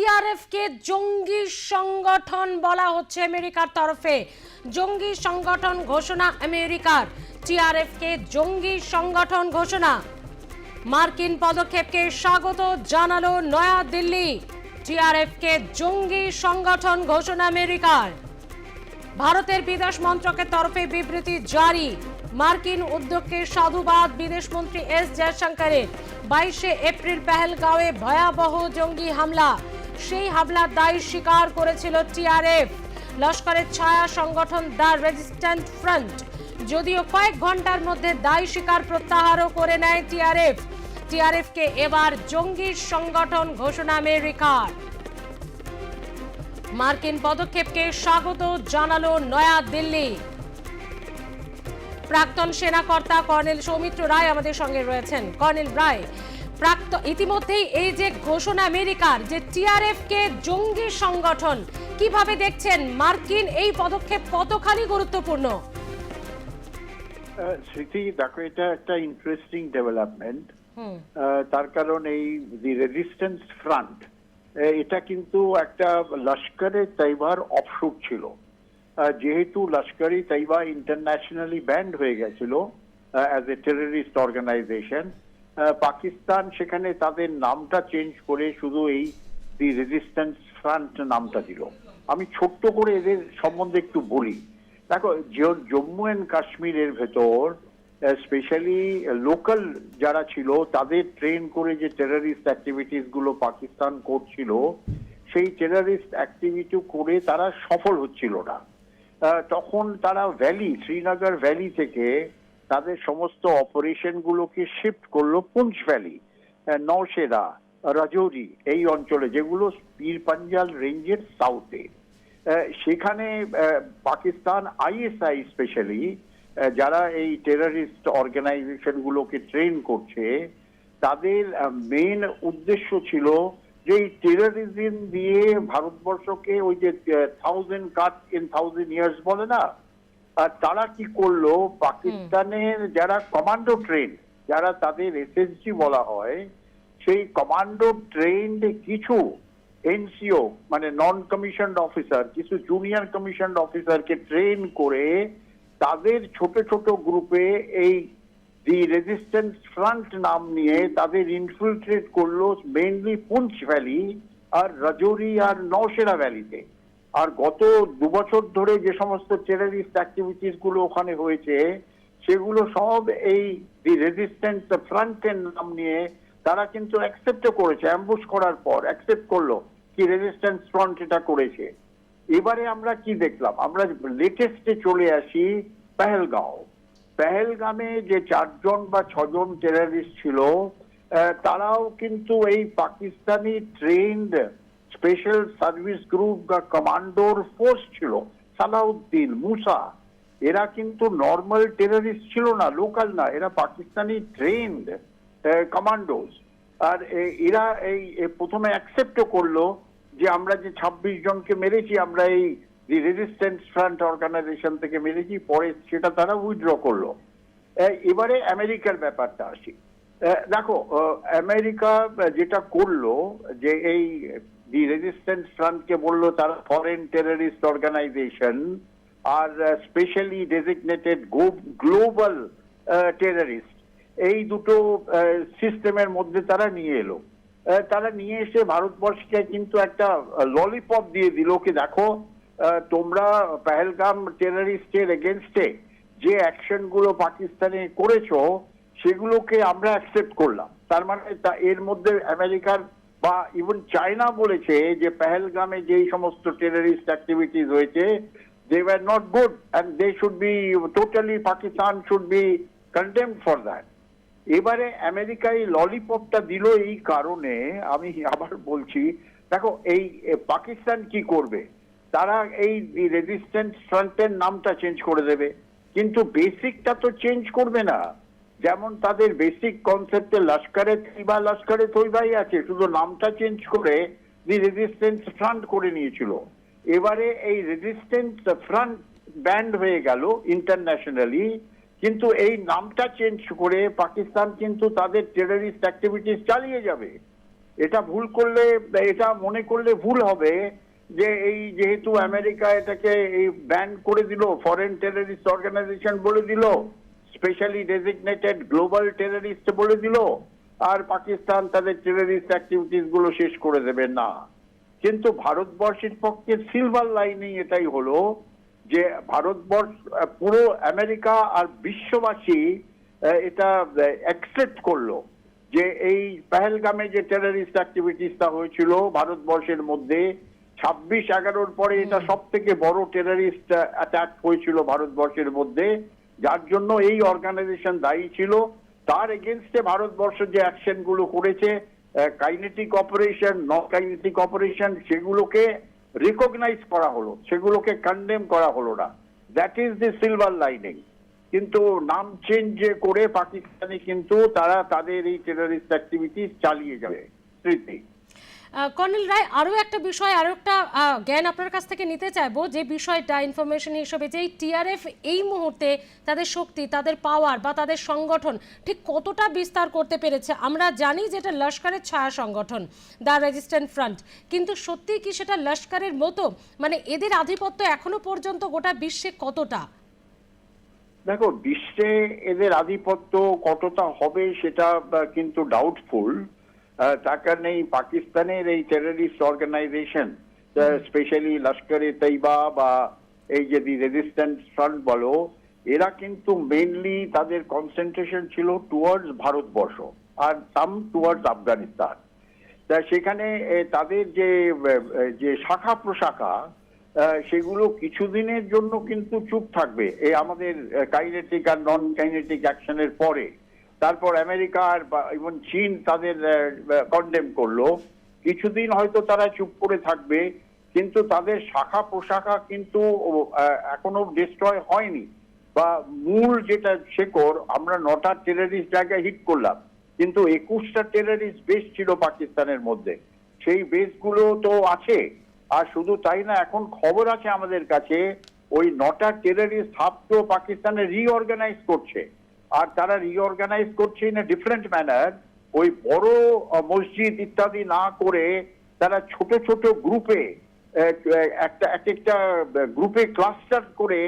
TRF কে জঙ্গি সংগঠন বলা হচ্ছে আমেরিকার তরফে। জঙ্গি সংগঠন ঘোষণা আমেরিকার। টিআরএফ কে জঙ্গি সংগঠন ঘোষণা। মার্কিন পদক্ষেপকে স্বাগত জানালো নয়াদিল্লি। টিআরএফ কে জঙ্গি সংগঠন ঘোষণা আমেরিকার। ভারতের বিদেশ মন্ত্রকের তরফে বিবৃতি জারি। মার্কিন উদ্যোগকে সাধুবাদ বিদেশমন্ত্রী এস জয়শঙ্করের। বাইশে এপ্রিল পেহেলগাঁওয়ে ভয়াবহ জঙ্গি হামলা। সেই হামলার দায় স্বীকার করেছিল টিআরএফ। লস্করের ছায়া সংগঠন দ্য রেজিস্ট্যান্ট ফ্রন্ট। যদিও কয়েক ঘণ্টার মধ্যে দায় স্বীকার প্রত্যাহারও করে নেয় টিআরএফ। টিআরএফকে এবার জঙ্গি সংগঠন ঘোষণা আমেরিকার মার্কিন পদক্ষেপকে স্বাগত জানালো নয়াদিল্লি প্রাক্তন সেনাকর্তা কর্নেল সৌমিত্র রায় আমাদের সঙ্গে রয়েছেন। কর্নেল রায় প্রাক্ত ইতিমধ্যেই এই যে ঘোষণা আমেরিকার যে টিআরএফ কে জঙ্গি সংগঠন কীভাবে দেখছেন মার্কিন এই পদক্ষেপ কতখানি গুরুত্বপূর্ণ? স্মৃতি দেখো এটা একটা ইন্টারেস্টিং ডেভেলপমেন্ট তার কারণ এই দি রেজিস্ট্যান্স ফ্রন্ট এটা কিন্তু একটা লস্করে তাইবার অফশুট ছিল। যেহেতু লস্করি তাইবা ইন্টারন্যাশনালি ব্যান্ড হয়ে গেছিল as a terrorist organization Pakistan সেখানে তাদের নামটা চেঞ্জ করে শুধু এই দি রেজিস্ট্যান্স ফ্রন্ট নামটা দিল। আমি ছোট্ট করে এদের সম্বন্ধে একটু বলি। দেখো জম্মু অ্যান্ড কাশ্মীরের ভেতর স্পেশালি লোকাল যারা ছিল, তাদের ট্রেন করে যে টেরারিস্ট অ্যাক্টিভিটিসগুলো পাকিস্তান করছিল, সেই টেরারিস্ট অ্যাক্টিভিটি করে তারা সফল হচ্ছিল না। তখন তারা ভ্যালি শ্রীনগর ভ্যালি থেকে তাদের সমস্ত অপারেশন গুলোকে শিফট করল পুঞ্চ ভ্যালি আহ, নওশেরা রাজৌরি এই অঞ্চলে যেগুলো পীর পাঞ্জাল রেঞ্জের সাউথে সেখানে পাকিস্তান আইএসআই স্পেশালি যারা এই টেরারিস্ট অর্গানাইজেশন গুলোকে ট্রেন করছে তাদের মেন উদ্দেশ্য ছিল যে এই টেরারিজম দিয়ে ভারতবর্ষকে ওই যে thousand cut in thousand years বলে না? তারা কি করল? পাকিস্তানের যারা কমান্ডো ট্রেন যারা তাদের এসএসজি বলা হয় সেই কমান্ডো ট্রেন্ড কিছু এনসিও মানে নন কমিশনড অফিসার কিছু জুনিয়র কমিশনড অফিসারকে ট্রেন করে তাদের ছোট ছোট গ্রুপে এই দি রেজিস্ট্যান্স ফ্রন্ট নাম নিয়ে তাদের ইনফিলট্রেট করল মেইনলি পুঞ্চ ভ্যালি আর রাজৌরি আর নওশেরা ভ্যালিতে আর গত দু বছর ধরে যে সমস্ত টেরারিস্ট অ্যাক্টিভিটিসগুলো ওখানে হয়েছে, সেগুলো সব এই দি রেজিস্ট্যান্স ফ্রন্টের নাম নিয়ে তারা কিন্তু অ্যাকসেপ্ট করেছে অ্যাম্বুশ করার পর অ্যাকসেপ্ট করল কি রেজিস্ট্যান্স ফ্রন্ট এটা করেছে। এবারে আমরা কি দেখলাম? আমরা লেটেস্টে চলে আসি পেহেলগাঁও। পেহেলগামে যে চারজন বা ছজন টেরারিস্ট ছিল তারাও কিন্তু এই Pakistani trained special service group বা কমান্ডোর ফোর্স ছিল, সালাউদ্দিন, মুসা। এরা কিন্তু নর্মাল টেররিস্ট ছিল না লোকাল না, এরা পাকিস্তানি ট্রেন্ড কমান্ডোস আর এরা এই প্রথমে অ্যাকসেপ্টও করল যে আমরা যে ছাব্বিশ জনকে মেরেছি, আমরা এই রেজিস্ট্যান্স ফ্রন্ট অর্গানাইজেশন থেকে মেরেছি, পরে সেটা তারা উইথড্র করল। এবারে আমেরিকার ব্যাপারটা আসি। দেখো আমেরিকা যেটা করল যে এই দি রেজিস্ট্যান্স ফ্রন্টকে বলল, তারা ফরেন টেররিস্ট অর্গানাইজেশন আর স্পেশালি ডেজিগনেটেড গ্লোবাল টেররিস্ট এই দুটো সিস্টেমের মধ্যে তারা নিয়ে এলো। তারা নিয়ে এসে ভারতবর্ষকে কিন্তু একটা ললিপপ দিয়ে দিল কি দেখো তোমরা পেহেলগাম টেররিস্টের এগেনস্টে যে অ্যাকশনগুলো পাকিস্তানে করেছ, সেগুলোকে আমরা অ্যাকসেপ্ট করলাম। তার মানে এর মধ্যে আমেরিকার বা ইভেন চায়না বলেছে যে পেহেলগামে যেই সমস্ত টেররিস্ট অ্যাক্টিভিটিস হয়েছে they war not good and they should be totally Pakistan should be condemned for that এবারে আমেরিকা এই ললিপপটা দিল এই কারণে, আমি আবার বলছি, দেখো এই পাকিস্তান কি করবে? তারা এই রেজিস্ট্যান্স ফ্রন্টের নামটা চেঞ্জ করে দেবে, কিন্তু বেসিকটা তো চেঞ্জ করবে না। যেমন তাদের বেসিক কনসেপ্টে লস্করে তৈবা লস্করে তৈবাই আছে, শুধু নামটা চেঞ্জ করে দি রেজিস্ট্যান্স ফ্রন্ট করে নিয়েছিল। এবারে এই রেজিস্ট্যান্স ফ্রন্ট ব্যান্ড হয়ে গেল ইন্টারন্যাশনালি কিন্তু এই নামটা চেঞ্জ করে পাকিস্তান কিন্তু তাদের টেররিস্ট অ্যাক্টিভিটিস চালিয়ে যাবে। এটা ভুল করলে, এটা মনে করলে ভুল হবে যে এই যেহেতু আমেরিকা এটাকে এই ব্যান করে দিল ফরেন টেররিস্ট অর্গানাইজেশন বলে দিল স্পেশালি ডেজিগনেটেড গ্লোবাল টেররিস্ট বলে দিল। আর পাকিস্তান তাদের টেররিস্ট অ্যাক্টিভিটিসগুলো শেষ করে দেবে না। কিন্তু ভারতবর্ষের পক্ষে সিলভার লাইনিং এটাই হলো যে ভারতবর্ষ পুরো আমেরিকা আর বিশ্ববাসী এটা অ্যাকসেপ্ট করল যে এই পেহেলগামে যে টেররিস্ট অ্যাক্টিভিটিসটা হয়েছিল ভারতবর্ষের মধ্যে ছাব্বিশ এগারোর পরে এটা সব থেকে বড় টেররিস্ট অ্যাটাক হয়েছিল ভারতবর্ষের মধ্যে। যার জন্য এই অর্গানাইজেশন দায়ী ছিল। তার এগেনস্টে ভারতবর্ষ যে অ্যাকশনগুলো করেছে kinetic operation non kinetic operation সেগুলোকে রিকগনাইজ করা হলো। সেগুলোকে কন্ডেম করা হলো না। That is the silver lining কিন্তু নাম চেঞ্জ করে পাকিস্তানি কিন্তু তারা তাদের এই টেররিস্ট অ্যাক্টিভিটি চালিয়ে যাবে। স্মৃতি। কর্নেল রায়, আরও একটা বিষয়, আরও একটা জ্ঞান আপনার কাছ থেকে নিতে চাইব, যে বিষয়টা ইনফরমেশন হিসেবে যে টিআরএফ এই মুহূর্তে তাদের শক্তি, তাদের পাওয়ার বা তাদের সংগঠন ঠিক কতটা বিস্তার করতে পেরেছে, আমরা জানি যে এটা লস্করের ছায়া সংগঠন, দ্য রেজিস্ট্যান্ট ফ্রন্ট। কিন্তু সত্যি কি সেটা লস্করের মতো? মানে এদের আধিপত্য এখনও পর্যন্ত গোটা বিশ্বে কতটা? দেখো, বিশ্বে এদের আধিপত্য কতটা হবে সেটা কিন্তু ডাউটফুল তার কারণে এই পাকিস্তানের এই terrorist organisation specially Lashkar e Taiba বা এই যদি দি রেজিস্ট্যান্ট ফ্রন্ট বলো এরা কিন্তু মেইনলি তাদের কনসেন্ট্রেশন ছিল টুয়ার্ডস ভারতবর্ষ আর সাম টুয়ার্ডস আফগানিস্তান। তা সেখানে তাদের যে যে শাখা প্রশাখা সেগুলো কিছুদিনের জন্য কিন্তু চুপ থাকবে। এই আমাদের কাইনেটিক আর নন কাইনেটিক অ্যাকশনের পরে। তারপর আমেরিকা আর ইভেন চীন তাদের কন্ডেম করল। কিছুদিন হয়তো তারা চুপ করে থাকবে, কিন্তু তাদের শাখা প্রশাখা কিন্তু এখনও ডিস্ট্রয় হয়নি। বা মূল যেটা শেকড় আমরা নটা টেররিস্ট জায়গায় হিট করলাম, কিন্তু একুশটা টেররিস্ট বেস ছিল পাকিস্তানের মধ্যে। সেই বেসগুলো তো আছে, আর শুধু তাই না, এখন খবর আছে আমাদের কাছে, ওই নটা টেরারিস্ট হাব তো পাকিস্তানে রিঅর্গানাইজ করছে। আর তারা রিঅর্গানাইজ করছে ইন ডিফারেন্ট ম্যানার ওই বড় মসজিদ ইত্যাদি না করে তারা ছোট ছোট গ্রুপে একটা, এক একটা গ্রুপে ক্লাস্টার করে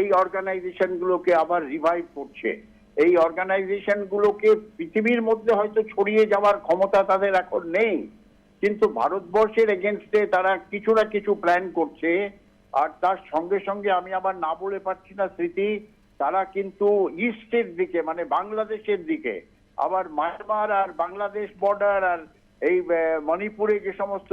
এই অর্গানাইজেশন গুলোকে আবার রিভাইভ করছে। এই অর্গানাইজেশন গুলোকে পৃথিবীর মধ্যে হয়তো ছড়িয়ে যাওয়ার ক্ষমতা তাদের এখন নেই, কিন্তু ভারতবর্ষের এগেনস্টে তারা কিছু না কিছু প্ল্যান করছে। আর তার সঙ্গে সঙ্গে আমি আবার না বলে পারছি না, স্মৃতি তারা কিন্তু ইস্টের দিকে মানে বাংলাদেশের দিকে, আবার মায়ানমার আর বাংলাদেশ বর্ডার আর এই মণিপুরে যে সমস্ত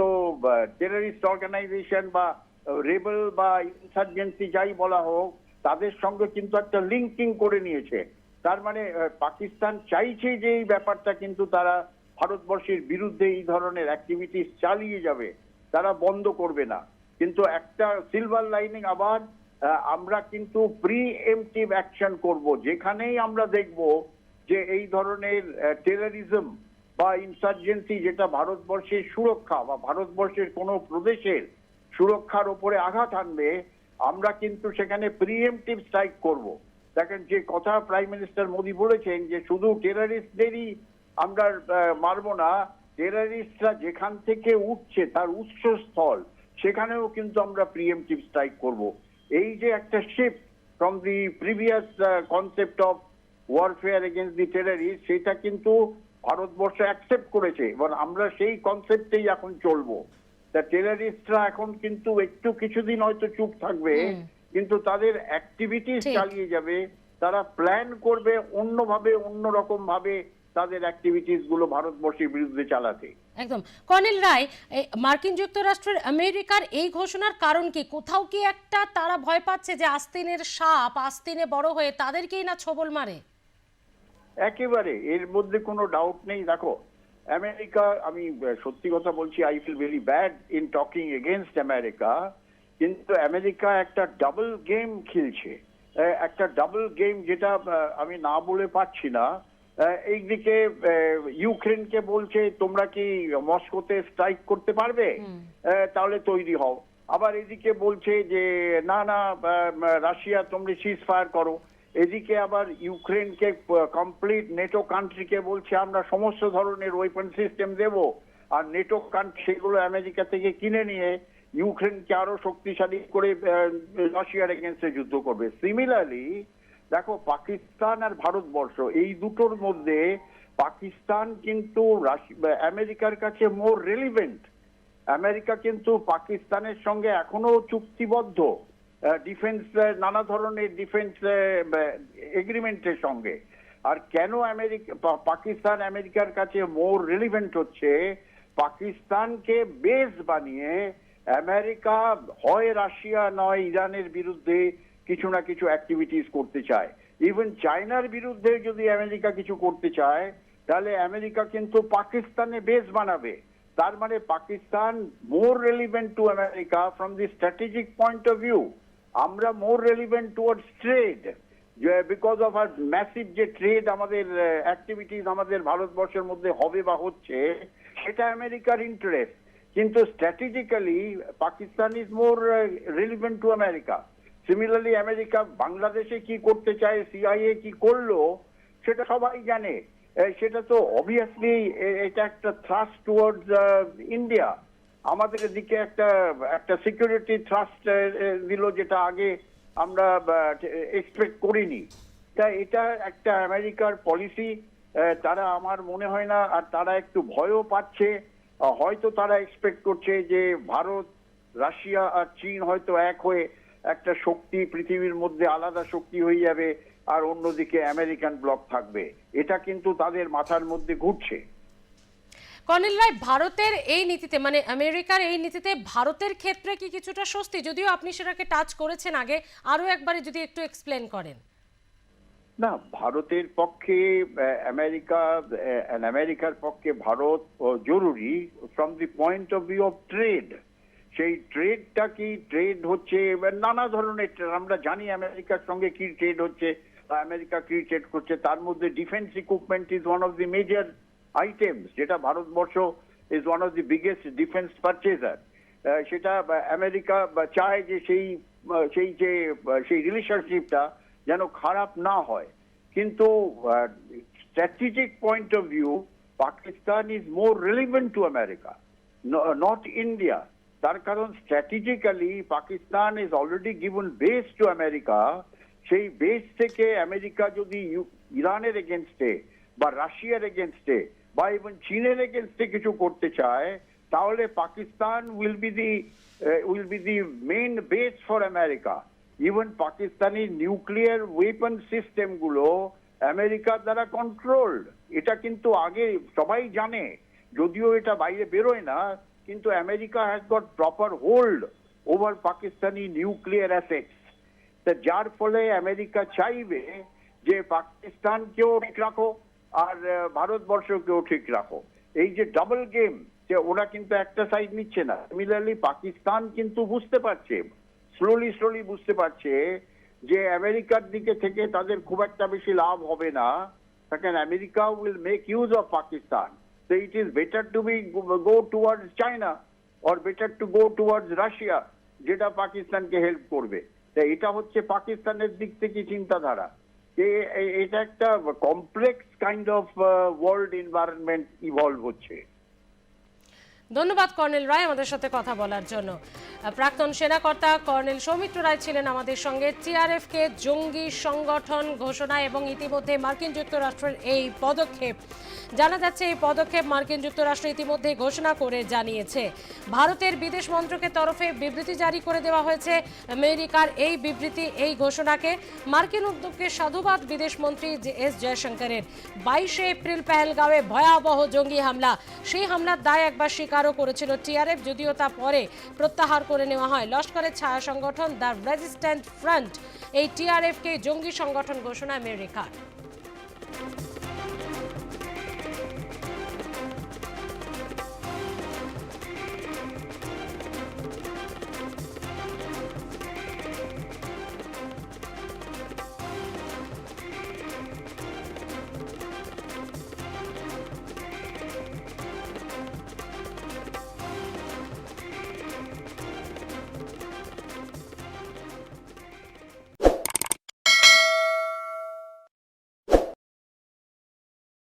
টেররিস্ট অর্গানাইজেশন বা রেবেল বা ইনসার্জেন্সি যাই বলা হোক, তাদের সঙ্গে কিন্তু একটা লিঙ্কিং করে নিয়েছে। তার মানে পাকিস্তান চাইছে যে এই ব্যাপারটা কিন্তু তারা ভারতবর্ষের বিরুদ্ধে এই ধরনের অ্যাক্টিভিটিস চালিয়ে যাবে। তারা বন্ধ করবে না। কিন্তু একটা সিলভার লাইনিং আবার আমরা কিন্তু প্রি এমটিভ অ্যাকশন করব। যেখানেই আমরা দেখব যে এই ধরনের টেররিজম বা ইনসার্জেন্সি যেটা ভারতবর্ষের সুরক্ষা বা ভারতবর্ষের কোনো প্রদেশের সুরক্ষার উপরে আঘাত আনবে, আমরা কিন্তু সেখানে প্রিএমটিভ স্ট্রাইক করব। দেখেন যে কথা প্রাইম মিনিস্টার মোদী বলেছেন যে শুধু টেরারিস্টদেরই আমরা মারবো না টেরারিস্টরা যেখান থেকে উঠছে তার উৎসস্থল, সেখানেও কিন্তু আমরা প্রিএমটিভ স্ট্রাইক করব। এই যে একটা shift from the previous concept of warfare against the terrorist সেটা কিন্তু ভারতবর্ষ অ্যাকসেপ্ট করেছে। এবং আমরা সেই কনসেপ্টেই এখন চলবো। তা টেররিস্টরা এখন কিন্তু একটু কিছুদিন হয়তো চুপ থাকবে কিন্তু তাদের অ্যাক্টিভিটিস চালিয়ে যাবে। তারা প্ল্যান করবে অন্যভাবে অন্যরকম ভাবে তাদের অ্যাক্টিভিটিসগুলো ভারতবর্ষের বিরুদ্ধে চালাতে। একদম। কর্নেল রায় মার্কিন যুক্তরাষ্ট্রের আমেরিকার এই ঘোষণার কারণ কি? কোথাও কি একটা তারা ভয় পাচ্ছে যে আস্তিনের সাপ, আস্তিনে বড় হয়ে তাদেরকেই না ছবল মারে? একেবারে, এর মধ্যে কোনো ডাউট নেই। দেখো, আমেরিকা, আমি সত্যি কথা বলছি I feel very bad in talking against America কিন্তু আমেরিকা একটা ডাবল গেম খেলছে। একটা ডাবল গেম যেটা আমি না বলে পারছি না এইদিকে ইউক্রেনকে বলছে তোমরা কি মস্কোতে স্ট্রাইক করতে পারবে? তাহলে তৈরি হও। আবার এদিকে বলছে যে না না রাশিয়া তোমরা সিজ ফায়ার করো। এদিকে আবার ইউক্রেনকে কমপ্লিট নেটো কান্ট্রিকে বলছে আমরা সমস্ত ধরনের ওয়েপন সিস্টেম দেব। আর নেটো কান্ট্রি সেগুলো আমেরিকা থেকে কিনে নিয়ে ইউক্রেনকে আরও শক্তিশালী করে রাশিয়ার এগেনস্টে যুদ্ধ করবে। সিমিলারলি দেখো, পাকিস্তান আর ভারতবর্ষ, এই দুটোর মধ্যে পাকিস্তান কিন্তু আমেরিকার কাছে মোর রেলিভেন্ট আমেরিকা কিন্তু পাকিস্তানের সঙ্গে এখনও চুক্তিবদ্ধ ডিফেন্স নানা ধরনের ডিফেন্স এগ্রিমেন্টের সঙ্গে। আর কেন আমেরিকা পাকিস্তান আমেরিকার কাছে মোর রেলিভেন্ট হচ্ছে? পাকিস্তানকে বেস বানিয়ে আমেরিকা হয় রাশিয়া নয় ইরানের বিরুদ্ধে কিছু না কিছু অ্যাক্টিভিটিস করতে চায়। ইভেন চায়নার বিরুদ্ধে যদি আমেরিকা কিছু করতে চায়, তাহলে আমেরিকা কিন্তু পাকিস্তানে বেস বানাবে। তার মানে Pakistan more relevant to America from the strategic point of view আমরা more relevant towards trade because of our massive যে ট্রেড আমাদের অ্যাক্টিভিটিস আমাদের ভারতবর্ষের মধ্যে হবে বা হচ্ছে, সেটা আমেরিকার ইন্টারেস্ট কিন্তু strategically Pakistan is more relevant to America. Similarly America বাংলাদেশে কি করতে চায় সিআইএ কি করল, সেটা সবাই জানে। সেটা তো অবভিয়াসলি এটা একটা থ্রাস্ট টুয়ার্ডস ইন্ডিয়া আমাদের দিকে একটা একটা সিকিউরিটি থ্রাস্ট দিল যেটা আগে আমরা এক্সপেক্ট করিনি। তা এটা একটা আমেরিকার পলিসি তারা আমার মনে হয় না, আর তারা একটু ভয়ও পাচ্ছে। হয়তো তারা এক্সপেক্ট করছে যে ভারত, রাশিয়া আর চীন হয়তো এক হয়ে একটা শক্তি পৃথিবীর মধ্যে আলাদা শক্তি হয়ে যাবে আর অন্যদিকে আমেরিকান ব্লক থাকবে। এটা কিন্তু তাদের মাথার মধ্যে ঘুরছে। কর্নেল রায় ভারতের এই নীতিতে মানে আমেরিকার এই নীতিতে ভারতের ক্ষেত্রে কি কিছুটা স্বস্তি? যদিও আপনি সেটাকে টাচ করেছেন আগে আরও একবারে যদি একটু এক্সপ্লেন করেন। না ভারতের পক্ষে আমেরিকা আমেরিকার পক্ষে ভারত ও জরুরি from the point of view of trade সেই ট্রেডটা কি ট্রেড হচ্ছে নানা ধরনের trade। আমরা জানি আমেরিকার সঙ্গে কি ট্রেড হচ্ছে আমেরিকা কি ট্রেড করছে, তার মধ্যে defence equipment is one of the major items যেটা Bharatvarsha is one of the biggest defence purchaser সেটা আমেরিকা চায় যে সেই সেই যে সেই রিলেশনশিপটা যেন খারাপ না হয় কিন্তু strategic point of view Pakistan is more relevant to America not India তার কারণ strategically Pakistan is already given base to America সেই বেস থেকে আমেরিকা যদি ইরানের এগেনস্টে বা রাশিয়ার এগেনস্টে বা ইভেন চীনের এগেনস্টে কিছু করতে চায়, তাহলে Pakistan will be the will be the main base for America even Pakistani nuclear weapon সিস্টেমগুলো আমেরিকার দ্বারা কন্ট্রোলড এটা কিন্তু আগে সবাই জানে, যদিও এটা বাইরে বেরোয় না। কিন্তু America has got proper hold over Pakistani nuclear assets তা যার ফলে আমেরিকা চাইবে যে পাকিস্তানকেও ঠিক রাখো আর ভারতবর্ষকেও ঠিক রাখো। এই যে ডাবল গেম যে ওরা কিন্তু একটা সাইড নিচ্ছে না। সিমিলারলি পাকিস্তান কিন্তু বুঝতে পারছে স্লোলি স্লোলি বুঝতে পারছে যে আমেরিকার দিকে থেকে তাদের খুব একটা বেশি লাভ হবে না। Second America will make use of Pakistan So it is better to be go towards China or better to go towards Russia, যেটা পাকিস্তানকে হেল্প করবে। তা এটা হচ্ছে পাকিস্তানের দিক থেকে চিন্তাধারা। যে এটা একটা complex kind of world environment evolve হচ্ছে। ধন্যবাদ, কর্নেল রায় আমাদের সাথে কথা বলার জন্য। প্রাক্তন সেনাকর্তা কর্নেল সৌমিত্র রায় ছিলেন আমাদের সঙ্গে। টিআরএফ কে জঙ্গি সংগঠন ঘোষণা এবং ইতিমধ্যে মার্কিন যুক্তরাষ্ট্রের এই পদক্ষেপ। জানা যাচ্ছে, এই পদক্ষেপ মার্কিন যুক্তরাষ্ট্র ইতিমধ্যে ঘোষণা করে জানিয়েছে। ভারতের বিদেশ মন্ত্রকের তরফে বিবৃতি জারি করে দেওয়া হয়েছে। আমেরিকার এই বিবৃতি, এই ঘোষণাকে মার্কিন উদ্যোগকে সাধুবাদ বিদেশ মন্ত্রী জে- এস জয়শঙ্করের। বাইশে এপ্রিল, পেহেলগাঁওয়ে ভয়াবহ জঙ্গি হামলা। সেই হামলার দায় একবার প্রত্যাহারও করেছিল টিআরএফ, যদিও তা পরে প্রত্যাহার করে নেওয়া হয়। লস্করের ছায়া সংগঠন দ্য রেজিস্ট্যান্ট ফ্রন্ট, এই টিআরএফকে জঙ্গি সংগঠন ঘোষণা আমেরিকার